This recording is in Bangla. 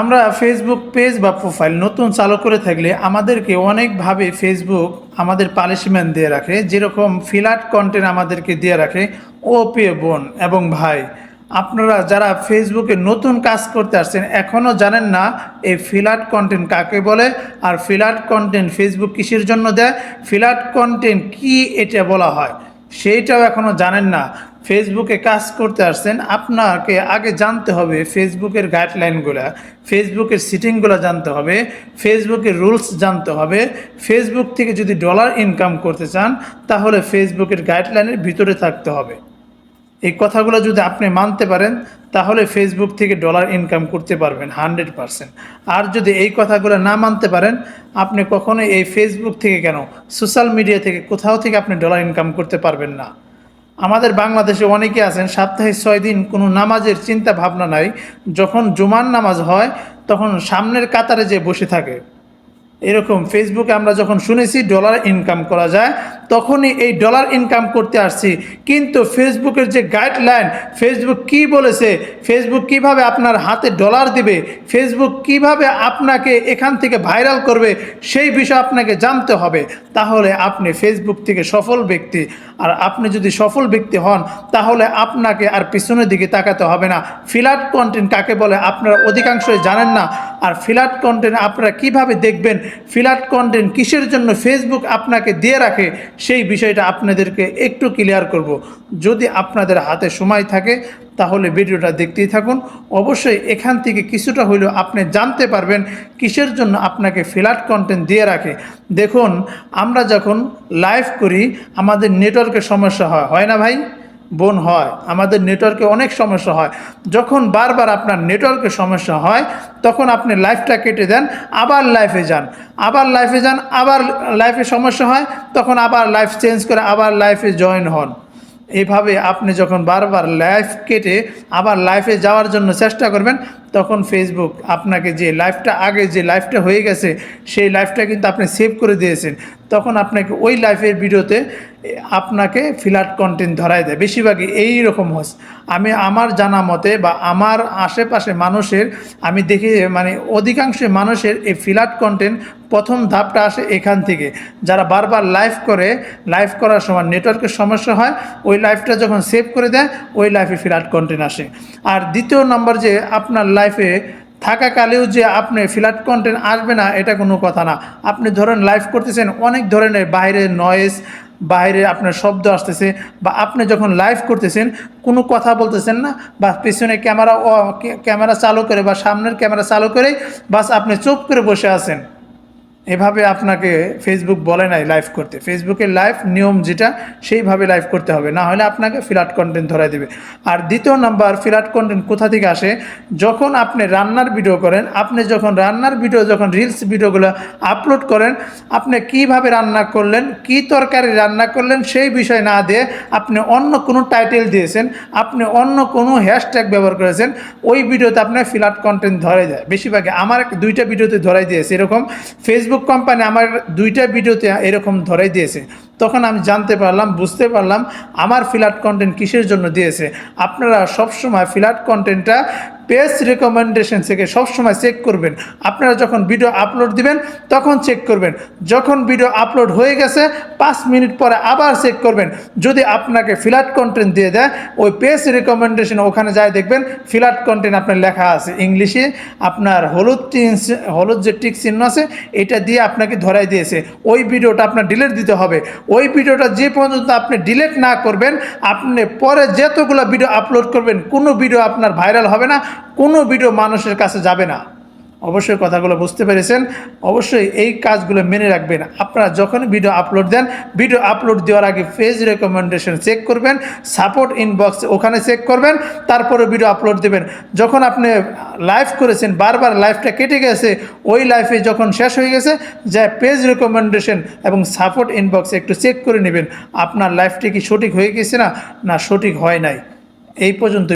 আমরা ফেসবুক পেজ বা প্রোফাইল নতুন চালু করে থাকলে আমাদেরকে অনেকভাবে ফেসবুক আমাদের পালিশমেন্ট দিয়ে রাখে, যেরকম ফিলাট কন্টেন্ট আমাদেরকে দিয়ে রাখে ও পে বোন এবং ভাই। আপনারা যারা ফেসবুকে নতুন কাজ করতে আসছেন এখনও জানেন না এই ফিলাট কন্টেন্ট কাকে বলে, আর ফিলাট কন্টেন্ট ফেসবুক কিসের জন্য দেয়? ফিলাট কন্টেন্ট কি এটা বলা হয়? সেইটাও এখনও জানেন না। ফেসবুকে কাজ করতে আসছেন, আপনাকে আগে জানতে হবে ফেসবুকের গাইডলাইনগুলো ফেসবুকের সিটিংগুলো জানতে হবে, ফেসবুকের রুলস জানতে হবে। ফেসবুক থেকে যদি ডলার ইনকাম করতে চান, তাহলে ফেসবুকের গাইডলাইনের ভিতরে থাকতে হবে। এই কথাগুলো যদি আপনি মানতে পারেন, তাহলে ফেসবুক থেকে ডলার ইনকাম করতে পারবেন হান্ড্রেড পারসেন্ট আর যদি এই কথাগুলো না মানতে পারেন, আপনি কখনোই এই ফেসবুক থেকে কেন সোশ্যাল মিডিয়া থেকে কোথাও থেকে আপনি ডলার ইনকাম করতে পারবেন না। আমাদের বাংলাদেশে অনেকে আছেন, সপ্তাহে ছয় দিন কোনো নামাজের চিন্তা ভাবনা নাই, যখন জুমার নামাজ হয়, তখন সামনের কাতারে যে বসে থাকে। এরকম ফেসবুকে আমরা যখন শুনেছি ডলার ইনকাম করা যায়, তখনই এই ডলার ইনকাম করতে আসছি। কিন্তু ফেসবুকের যে গাইডলাইন ফেসবুক কি বলেছে ফেসবুক কীভাবে আপনার হাতে ডলার দিবে ফেসবুক কীভাবে আপনাকে এখান থেকে ভাইরাল করবে, সেই বিষয় আপনাকে জানতে হবে। তাহলে আপনি ফেসবুক থেকে সফল ব্যক্তি। আর আপনি যদি সফল ব্যক্তি হন, তাহলে আপনাকে আর পিছনের দিকে তাকাতে হবে না। ফিলাট কন্টেন্ট কাকে বলে, আপনারা অধিকাংশই জানেন না। আর ফিলাট কন্টেন্ট আপনারা কীভাবে দেখবেন? ফিলাট কন্টেন্ট কিসের জন্য ফেসবুক আপনাকে দিয়ে রাখে? সেই বিষয়টা আপনাদেরকে একটু ক্লিয়ার করব। যদি আপনাদের হাতে সময় থাকে, তাহলে ভিডিওটা দেখতেই থাকুন। অবশ্যই এখান থেকে কিছুটা হইলেও আপনি জানতে পারবেন কিসের জন্য আপনাকে ফ্ল্যাট কন্টেন্ট দিয়ে রাখে। দেখুন, আমরা যখন লাইভ করি, আমাদের নেটওয়ার্কের সমস্যা হয়। হয় না ভাই? বোন হয়, আমাদের নেটওয়ার্কে অনেক সমস্যা হয়। যখন বারবার আপনার নেটওয়ার্কের সমস্যা হয়, তখন আপনি লাইফটা কেটে দেন, আবার লাইফে যান। আবার লাইফে যান, আবার লাইফে সমস্যা হয়, তখন আবার লাইফ চেঞ্জ করে আবার লাইফে জয়েন হন। এভাবে আপনি যখন বারবার লাইফ কেটে আবার লাইফে যাওয়ার জন্য চেষ্টা করবেন, তখন ফেসবুক আপনাকে যে লাইফটা আগে যে লাইফটা হয়ে গেছে, সেই লাইফটা কিন্তু আপনি সেভ করে দিয়েছেন। তখন আপনাকে ওই লাইফের ভিডিওতে আপনাকে ফিলাট কন্টেন্ট ধরাই দেয়। বেশিরভাগই এই রকম হস আমি আমার জানা মতে বা আমার আশেপাশে মানুষের, আমি দেখি মানে অধিকাংশ মানুষের এই ফিলাট কন্টেন্ট প্রথম ধাপটা আসে এখান থেকে। যারা বারবার লাইভ করে লাইভ করার সময় নেটওয়ার্কের সমস্যা হয়, ওই লাইফটা যখন সেভ করে দেয়, ওই লাইফে ফিলাট কন্টেন্ট আসে। আর দ্বিতীয় নম্বর যে আপনার লাইফে থাকাকালেও যে আপনি ফ্ল্যাট কন্টেন্ট আসবে না, এটা কোনো কথা না। আপনি ধরেন লাইভ করতেছেন, অনেক ধরনের বাইরে নয়েস বাইরে আপনার শব্দ আসতেছে, বা আপনি যখন লাইভ করতেছেন, কোনো কথা বলতেছেন না, বা পেছনে ক্যামেরা ক্যামেরা চালু করে, বা সামনের ক্যামেরা চালু করে, বাস আপনি চুপ করে বসে আছেন। এভাবে আপনাকে ফেসবুক বলে নাই লাইভ করতে। ফেসবুকের লাইভ নিয়ম যেটা, সেইভাবে লাইভ করতে হবে। না হলে আপনাকে ফ্ল্যাট কন্টেন্ট ধরাই দেবে। আর দ্বিতীয় নাম্বার ফ্ল্যাট কন্টেন্ট কোথা থেকে আসে? যখন আপনি রান্নার ভিডিও করেন, আপনি যখন রান্নার ভিডিও যখন রিলস ভিডিওগুলো আপলোড করেন, আপনি কীভাবে রান্না করলেন, কি তরকারি রান্না করলেন, সেই বিষয় না দিয়ে আপনি অন্য কোনো টাইটেল দিয়েছেন, আপনি অন্য কোনো হ্যাশট্যাগ ব্যবহার করেছেন, ওই ভিডিওতে আপনার ফ্ল্যাট কন্টেন্ট ধরে যায় বেশিরভাগই আমার দুইটা ভিডিওতে ধরাই দিয়েছে এরকম। ফেসবুক কোম্পানি আমার দুইটা ভিডিওতে এরকম ধরাই দিয়েছে। তখন আমি জানতে পারলাম, বুঝতে পারলাম আমার ফ্ল্যাট কন্টেন্ট কিসের জন্য দিয়েছে। আপনারা সবসময় ফ্ল্যাট কন্টেন্টটা পেজ রেকমেন্ডেশন থেকে সবসময় চেক করবেন। আপনারা যখন ভিডিও আপলোড দিবেন, তখন চেক করবেন। যখন ভিডিও আপলোড হয়ে গেছে, পাঁচ মিনিট পরে আবার চেক করবেন। যদি আপনাকে ফ্ল্যাট কন্টেন্ট দিয়ে দেয়, ওই পেজ রেকমেন্ডেশন ওখানে যায় দেখবেন ফ্ল্যাট কন্টেন্ট আপনার লেখা আছে ইংলিশে, আপনার হলুদ হলুদ যে টিক চিহ্ন আছে, এটা দিয়ে আপনাকে ধরাই দিয়েছে। ওই ভিডিওটা আপনার ডিলেট দিতে হবে। ওই ভিডিওটা যে পর্যন্ত আপনি ডিলেট না করবেন, আপনি পরে যতগুলো ভিডিও আপলোড করবেন, কোনো ভিডিও আপনার ভাইরাল হবে না, কোনো ভিডিও মানুষের কাছে যাবে না। অবশ্যই কথাগুলো বুঝতে পেরেছেন। অবশ্যই এই কাজগুলো মেনে রাখবেন। আপনারা যখন ভিডিও আপলোড দেন ভিডিও আপলোড দেওয়ার আগে পেজ রেকমেন্ডেশন চেক করবেন সাপোর্ট ইনবক্স ওখানে চেক করবেন, তারপরে ভিডিও আপলোড দেবেন। যখন আপনি লাইভ করেছেন, বারবার লাইভটা কেটে গেছে, ওই লাইফে যখন শেষ হয়ে গেছে যা পেজ রেকমেন্ডেশন এবং সাপোর্ট ইনবক্স একটু চেক করে নেবেন। আপনার লাইফটি কি সঠিক হয়ে গেছে না না সঠিক হয় নাই। এই পর্যন্ত